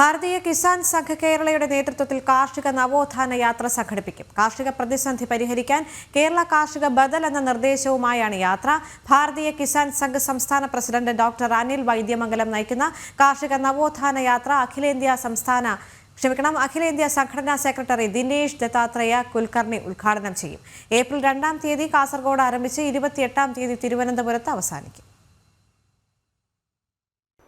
ഭാരതീയ കിസാൻ സംഘ് കേരളയുടെ നേതൃത്വത്തിൽ കാർഷിക നവോത്ഥാന യാത്ര സംഘടിപ്പിക്കും. കാർഷിക പ്രതിസന്ധി പരിഹരിക്കാൻ കേരള കാർഷിക ബദൽ എന്ന നിർദ്ദേശവുമായാണ് യാത്ര. ഭാരതീയ കിസാൻ സംഘ് സംസ്ഥാന പ്രസിഡന്റ് ഡോക്ടർ അനിൽ വൈദ്യമംഗലം നയിക്കുന്ന കാർഷിക നവോത്ഥാന യാത്ര അഖിലേന്ത്യാ സംസ്ഥാന ക്ഷമിക്കണം അഖിലേന്ത്യാ സംഘടനാ സെക്രട്ടറി ദിനേശ് ദത്താത്രേയ കുൽക്കർണി ഉദ്ഘാടനം ചെയ്യും. ഏപ്രിൽ രണ്ടാം തീയതി കാസർഗോഡ് ആരംഭിച്ച് ഇരുപത്തിയെട്ടാം തീയതി തിരുവനന്തപുരത്ത് അവസാനിക്കും.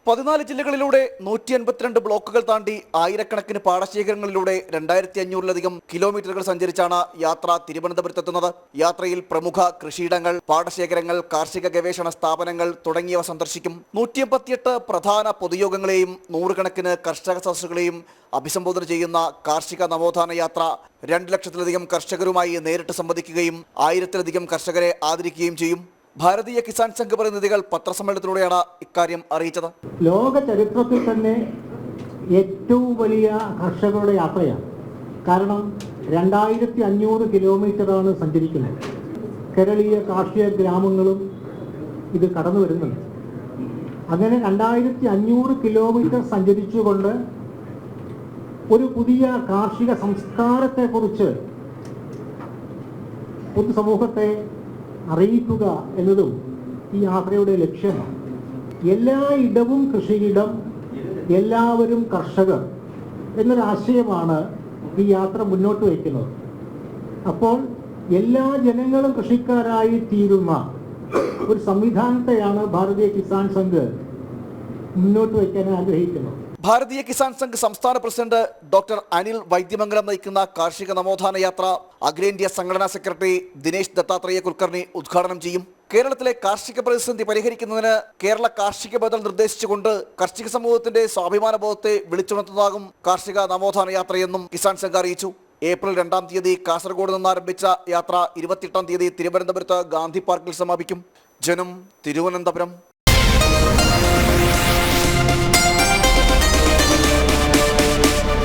പതിനാല് ജില്ലകളിലൂടെ നൂറ്റി എൺപത്തിരണ്ട് ബ്ലോക്കുകൾ താണ്ടി ആയിരക്കണക്കിന് പാടശേഖരങ്ങളിലൂടെ രണ്ടായിരത്തി അഞ്ഞൂറിലധികം കിലോമീറ്ററുകൾ സഞ്ചരിച്ചാണ് യാത്ര തിരുവനന്തപുരത്തെത്തുന്നത്. യാത്രയിൽ പ്രമുഖ കൃഷിയിടങ്ങൾ പാടശേഖരങ്ങൾ കാർഷിക ഗവേഷണ സ്ഥാപനങ്ങൾ തുടങ്ങിയവ സന്ദർശിക്കും. നൂറ്റി എൺപത്തിയെട്ട് പ്രധാന പൊതുയോഗങ്ങളെയും നൂറുകണക്കിന് കർഷക സദസ്സുകളെയും അഭിസംബോധന ചെയ്യുന്ന കാർഷിക നവോത്ഥാന യാത്ര രണ്ട് ലക്ഷത്തിലധികം കർഷകരുമായി നേരിട്ട് സംവദിക്കുകയും ആയിരത്തിലധികം കർഷകരെ ആദരിക്കുകയും ചെയ്യും. ഭാരതീയ കിസാൻ സംഘ് പ്രതിനിധികൾ പത്രസമ്മേളനത്തിലൂടെയാണ് ഇക്കാര്യം അറിയിച്ചത്. ലോക ചരിത്രത്തിൽ തന്നെ ഏറ്റവും വലിയ കർഷകരുടെ യാത്രയാണ്. കാരണം രണ്ടായിരത്തി അഞ്ഞൂറ് കിലോമീറ്ററാണ് സഞ്ചരിക്കുന്നത്. കേരളീയ കാർഷിക ഗ്രാമങ്ങളും ഇത് കടന്നു വരുന്നുണ്ട്. അങ്ങനെ രണ്ടായിരത്തി അഞ്ഞൂറ് കിലോമീറ്റർ സഞ്ചരിച്ചുകൊണ്ട് ഒരു പുതിയ കാർഷിക സംസ്കാരത്തെക്കുറിച്ച് പൊതുസമൂഹത്തെ അറിയിക്കുക എന്നതും ഈ യാത്രയുടെ ലക്ഷ്യമാണ് എല്ലായിടവും കൃഷിയിടം എല്ലാവരും കർഷകർ എന്നൊരാശയമാണ് ഈ യാത്ര മുന്നോട്ട് വയ്ക്കുന്നത്. അപ്പോൾ എല്ലാ ജനങ്ങളും കൃഷിക്കാരായി തീരുന്ന ഒരു സംവിധാനത്തെയാണ് ഭാരതീയ കിസാൻ സംഘ് മുന്നോട്ട് വയ്ക്കാൻ ആഗ്രഹിക്കുന്നത്. ഭാരതീയ കിസാൻ സംഘ് സംസ്ഥാന പ്രസിഡന്റ് ഡോക്ടർ അനിൽ വൈദ്യമംഗലം നയിക്കുന്ന കാർഷിക നവോത്ഥാന യാത്ര അഖിലേന്ത്യാ സംഘടനാ സെക്രട്ടറി ദിനേശ് ദത്താത്രേയ കുൽക്കർണി ഉദ്ഘാടനം ചെയ്യും. കേരളത്തിലെ കാർഷിക പ്രതിസന്ധി പരിഹരിക്കുന്നതിന് കേരള കാർഷിക ബദൽ നിർദ്ദേശിച്ചുകൊണ്ട് കാർഷിക സമൂഹത്തിന്റെ സ്വാഭിമാന ബോധത്തെ വിളിച്ചുണർത്തുന്നതാകും കാർഷിക നവോത്ഥാന യാത്രയെന്നും കിസാൻ സംഘ് അറിയിച്ചു. ഏപ്രിൽ രണ്ടാം തീയതി കാസർഗോഡ് നിന്ന് ആരംഭിച്ച യാത്ര ഇരുപത്തിയെട്ടാം തീയതി തിരുവനന്തപുരത്ത് ഗാന്ധി പാർക്കിൽ സമാപിക്കും. ജനം തിരുവനന്തപുരം.